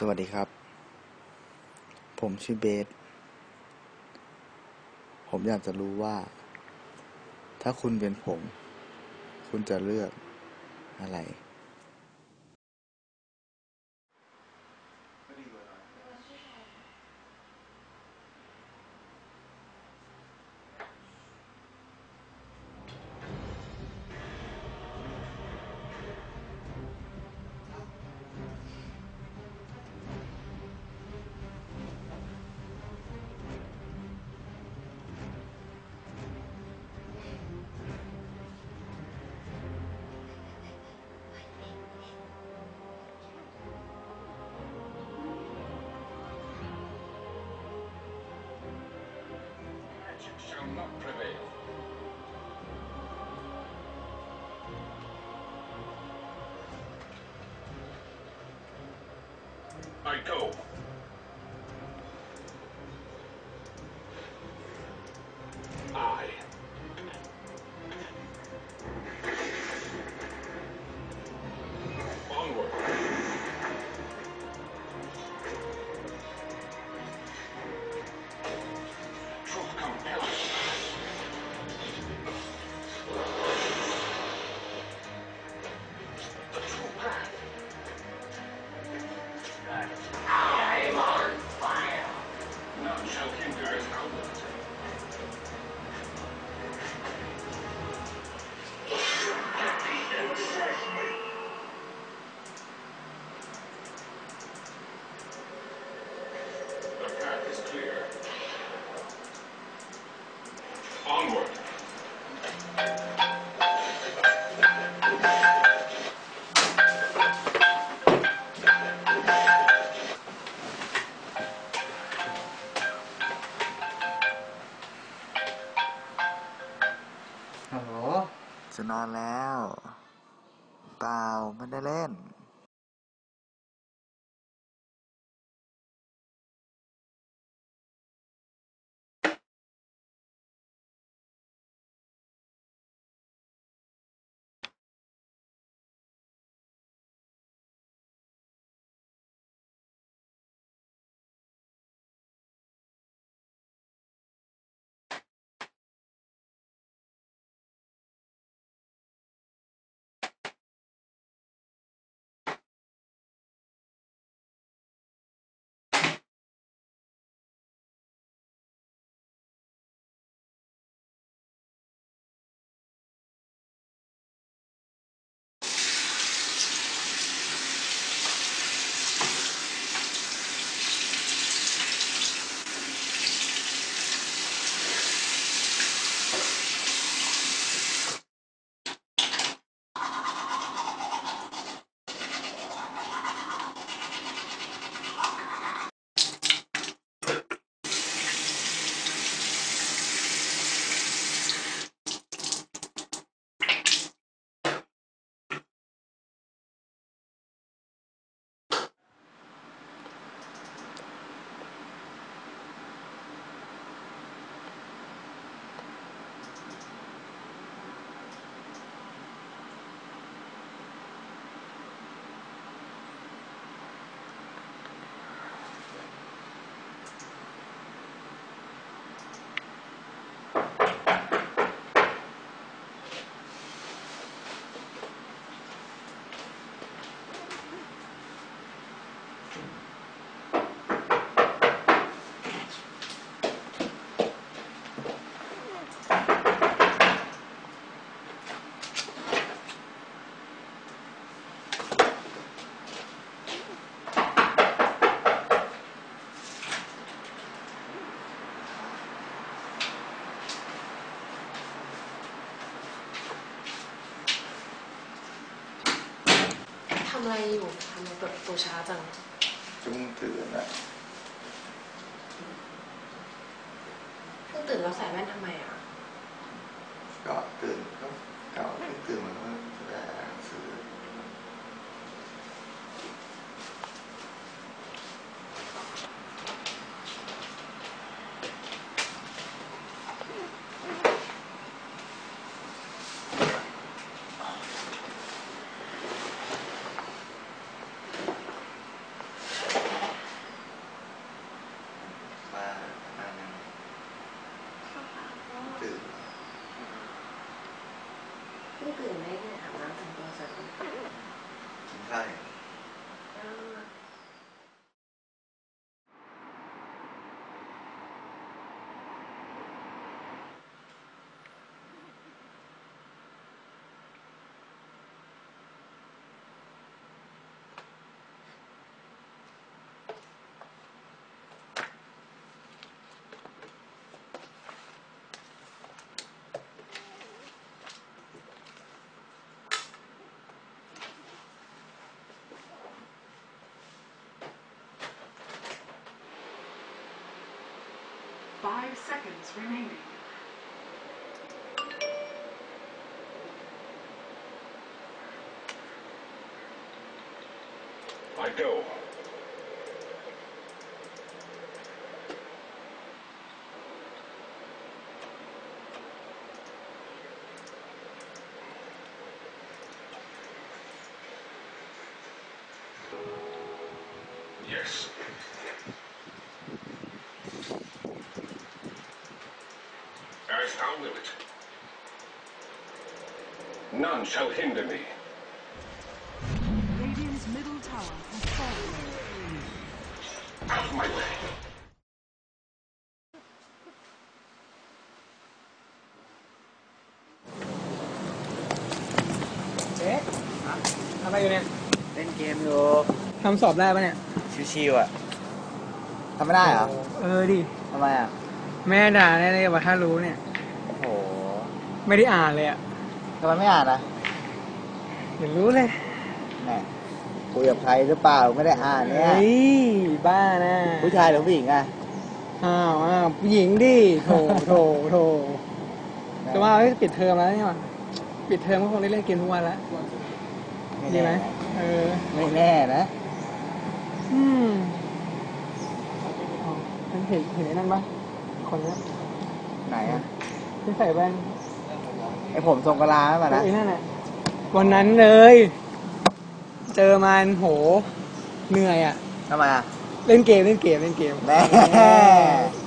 สวัสดีครับ ผมชื่อเบส ผมอยากจะรู้ว่า ถ้าคุณเป็นผม คุณจะเลือกอะไร shall not prevail. Edwards. อะไรอยู่ทำไมเปิดประตูช้าจังจุ้งตื่นอะ Five seconds remaining. I go. None shall hinder me. Radiant's middle tower has fallen. Out of my way. เอ๊ะทำอะไรอยู่เนี่ยเล่นเกมอยู่ทำสอบได้ปะเนี่ย ชิวๆอะทำไม่ได้เหรอเออดิทำไมอะ แม่ด่าแน่เลยว่าถ้ารู้เนี่ย โอ้โห ไม่ได้อ่านเลยอะ ทำไมไม่อ่านอะเดี๋ยวรู้เลยแหมคุยกับใครหรือเปล่าไม่ได้อ่านเนี่ย เฮ้ยบ้านะผู้ชายหรือผู้หญิงอะอ้าวอ้าวผู้หญิงดิโถโถโถแต่ว่าเฮ้ยปิดเทอมแล้วนี่หว่าปิดเทอมก็คงได้เล่นเกมทุกวันแล้วดีไหมเออไม่แน่นะอืมอ๋อเห็นเห็นเห็นไอ้นั่นปะคนเนี้ยไหนอะที่ใส่แว่น ไอผมทรงกะลาไหมนะไอ้นั่นแหละวันนั้นเลย เจอมันโห เหนื่อยอะ ทำไมอะ เล่นเกมเล่นเกมเล่นเกมแน่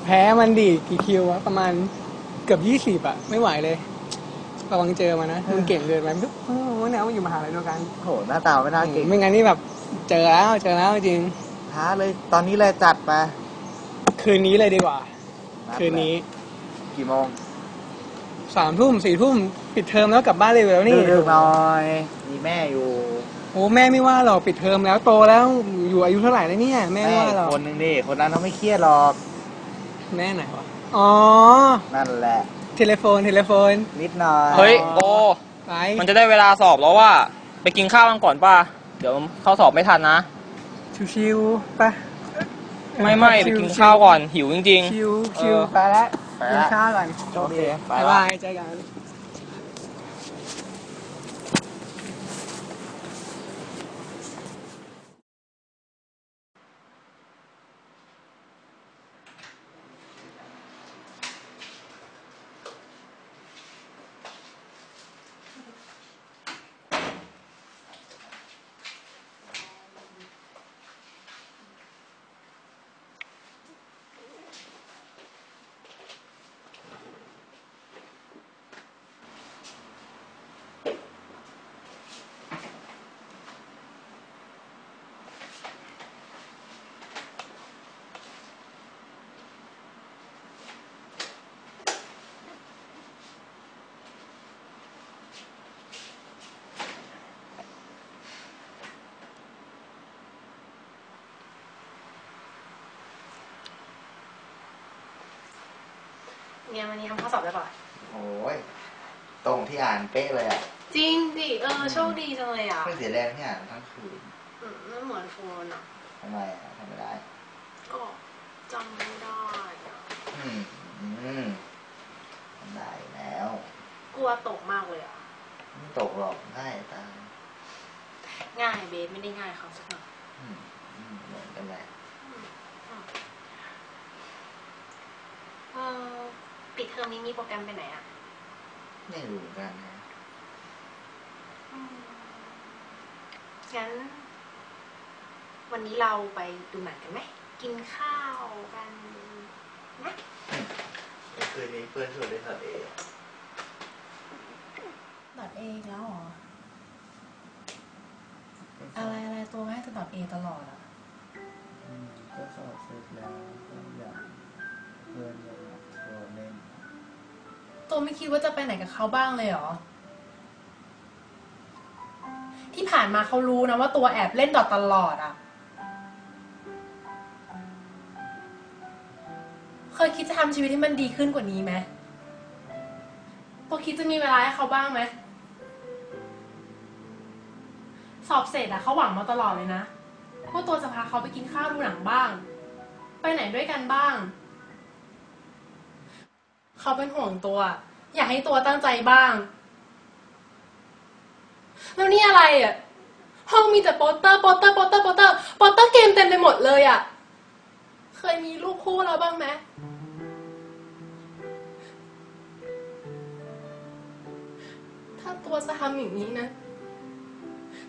แพ้มันดิกี่คิววะประมาณเกือบยี่สิบอะไม่ไหวเลยระวังเจอมันนะมันเก่งเกินไปมันเออวันนี้มันอยู่มหาลัยเดียวกันโหหน้าตาไม่น่าเก่งไม่งั้นนี่แบบ เจอแล้วเจอแล้วจริง ท้าเลย ตอนนี้เลยจัดมาคืนนี้เลยดีกว่านัดคืนนี้ กี่โมง สามทุ่มสี่ทุ่มปิดเทอมแล้วกลับบ้านเลยแล้วนี่ดึกๆหน่อยมีแม่อยู่โอ้แม่ไม่ว่าหรอกปิดเทอมแล้วโตแล้วอยู่อายุเท่าไหร่แล้วเนี่ย แม่ไม่ว่าหรอกคนหนึ่งดิคนนั้นเขาไม่เครียดหรอกแม่ไหนวะอ๋อ นั่นแหละเทเลโฟนเทเลโฟนนิดหน่อยเฮ้ยโอไปมันจะได้เวลาสอบแล้วว่า ไปกินข้าวกันก่อนป่ะเดี๋ยวเข้าสอบไม่ทันนะชิวๆไปไม่ไม่ไปกินข้าวก่อนหิวจริงชิวๆชิวเออไปแล้วไป กินละข้าวก่อนโชคดีไปบ๊ายละบายเจอกัน เนี่ยวันนี้ทำข้อสอบได้ป่ะโอ้ยตรงที่อ่านเป๊ะเลยอะจริงดิเออโชคดีจังเลยอะไม่เสียแรงที่อ่านทั้งคืนอืมไม่เหมือนโฟนอะทำไมอะทำไม่ได้ก็จำไม่ได้อะอืมอืมทำได้แล้วกลัวตกมากเลยอะไม่ตกหรอกง่ายตายง่ายเบสไม่ได้ง่ายเขาสักหน่อยอืมอืมเหมือนกันแหละเออ ปิดเทอมนี้มีโปรแกรมไปไหนอะไม่รู้เหมือนกันนะอืมงั้น วันนี้เราไปดูหนังกันไหม กินข้าวกันนะคืนนี้เพื่อนชวนเล่นสัตว์เองดอทเองแล้วเหรอ อะไรตอบเอตลอดอะอืมก็สอบเสร็จแล้วก็อยากเพื่อนอยากโทรเล่น ตัวไม่คิดว่าจะไปไหนกับเขาบ้างเลยเหรอ ที่ผ่านมาเขารู้นะว่าตัวแอบเล่นดอทตลอดอะเคยคิดจะทำชีวิตให้มันดีขึ้นกว่านี้ไหมตัวคิดจะมีเวลาให้เขาบ้างไหม สอบเสร็จอะเขาหวังมาตลอดเลยนะว่าตัวจะพาเขาไปกินข้าวดูหนังบ้าง ไปไหนด้วยกันบ้าง เขาเป็นห่วงตัว อยากให้ตัวตั้งใจบ้าง แล้วนี่อะไรอะห้องมีแต่โปสเตอร์โปสเตอร์โปสเตอร์โปสเตอร์โปสเตอร์เกมเต็มไปหมดเลยอะ เคยมีลูกคู่แล้วบ้างไหมถ้าตัวจะทำอย่างนี้นะ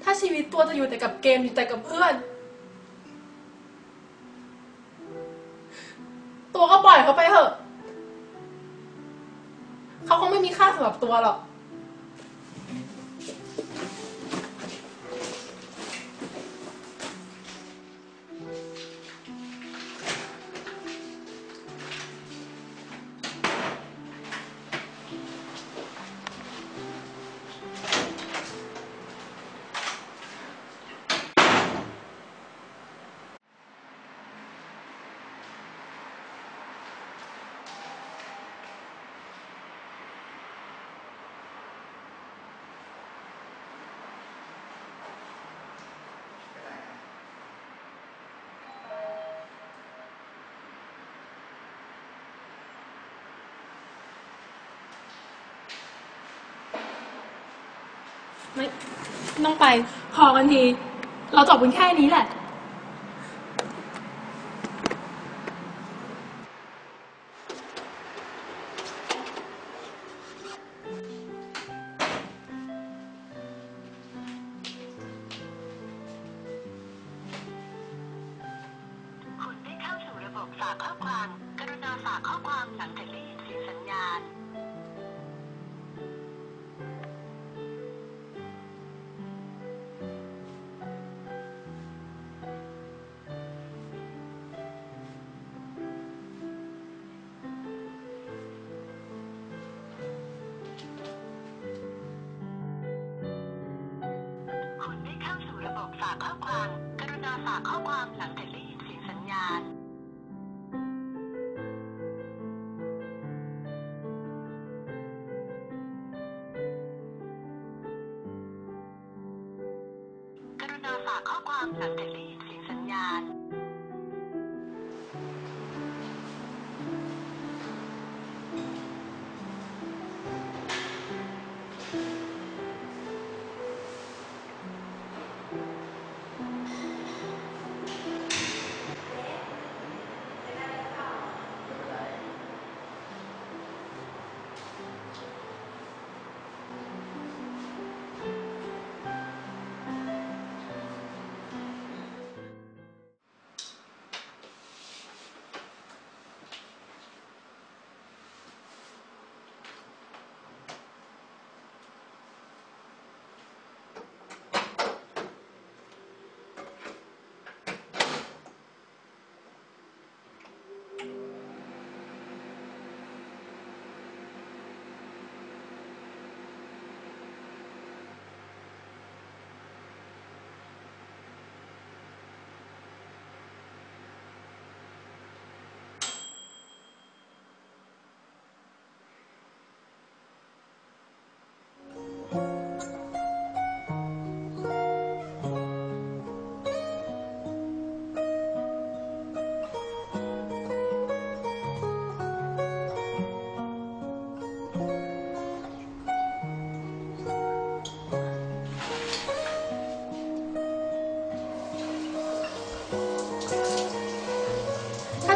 ถ้าชีวิตตัวจะอยู่แต่กับเกมอยู่แต่กับเพื่อน ตัวก็ปล่อยเขาไปเถอะ เขาคงไม่มีค่าสำหรับตัวหรอก ไม่ต้องไปพอกันที เราจบกันแค่นี้แหละาก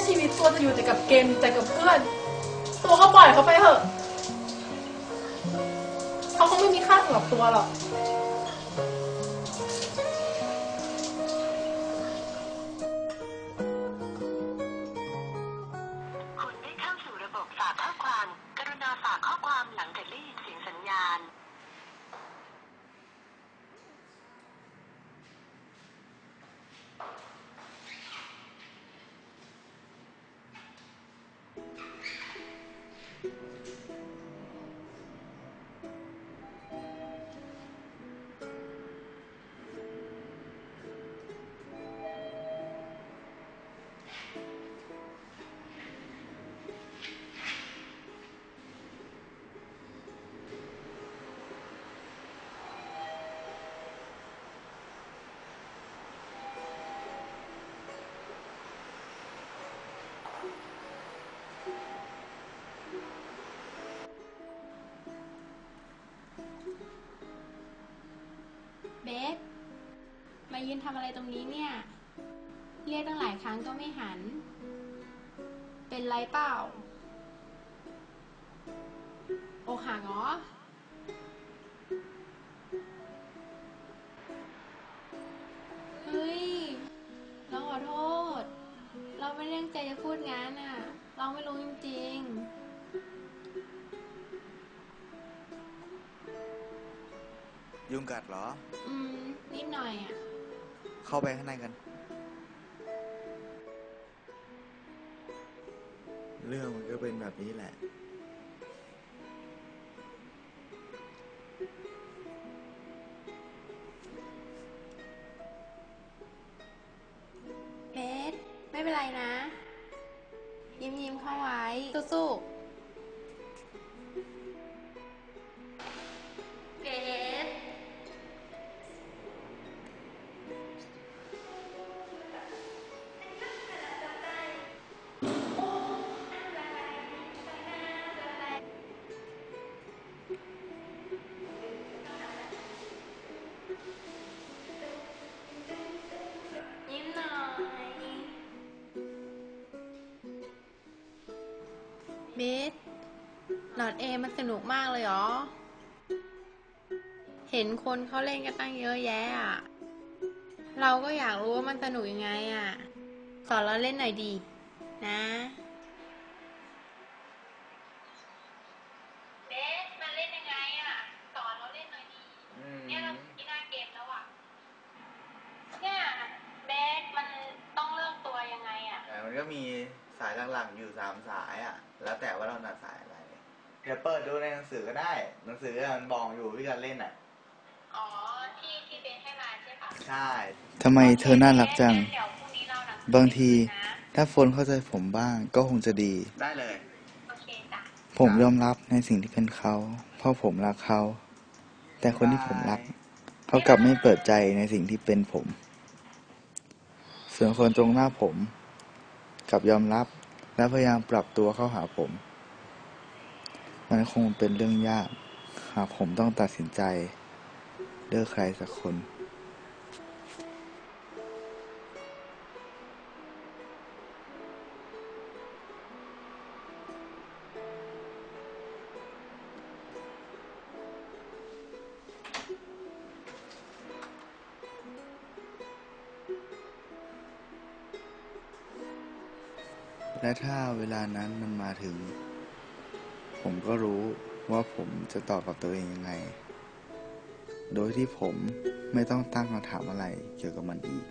ชีวิตตัวจะอยู่แต่กับเกมแต่กับเพื่อน ตัวก็ปล่อยเขาไปเถอะ เขาคงไม่มีค่าสำหรับตัวหรอก ยืนทำอะไรตรงนี้เนี่ย เรียกตั้งหลายครั้งก็ไม่หัน เป็นไรเปล่าอกหักเหรอเฮ้ย เราขอโทษ เราไม่ได้ตั้งใจจะพูดงั้นอะ เราไม่รู้จริงยุงกัดเหรอๆอืม นิดหน่อยอะ เข้าไปข้างในกัน เรื่องมันก็เป็นแบบนี้แหละ หลอดเอมันสนุกมากเลยเหรอ เห็นคนเขาเล่นกันตั้งเยอะแยะอะเราก็อยากรู้ว่ามันสนุกยังไงอะสอนเราเล่นหน่อยดี นะเบสมันเล่นยังไงอะสอนเราเล่นหน่อยดีเนี่ยเราที่หน้าเกมแล้วอะเนี่ยเบสมันต้องเลือกตัวยังไงอะแต่มันก็มีสายหลักๆอยู่สามสายอะ แล้วแต่ว่าเราหนักสายอะไร เดี๋ยวเปิดดูในหนังสือก็ได้ หนังสือมันบอกอยู่วิธีการเล่นอะ อ๋อ ที่ที่เบสให้มาใช่ปะใช่ทำไมเธอน่ารักจัง เดี๋ยวพรุ่งนี้เราหนังสือบางทีนะถ้าโฟนเข้าใจผมบ้างก็คงจะดี ได้เลย โอเคจ้ะ ผมยอมรับในสิ่งที่เป็นเขา เพราะผมรักเขา แต่คนที่ผมรัก เขากลับไม่เปิดใจในสิ่งที่เป็นผม ส่วนคนตรงหน้าผมกลับยอมรับและพยายามปรับตัวเข้าหาผม มันคงเป็นเรื่องยาก หากผมต้องตัดสินใจเลือกใครสักคนและถ้าเวลานั้นมันมาถึง ผมก็รู้ว่าผมจะตอบกับตัวเองยังไง โดยที่ผมไม่ต้องตั้งคำถามอะไรเกี่ยวกับมันอีก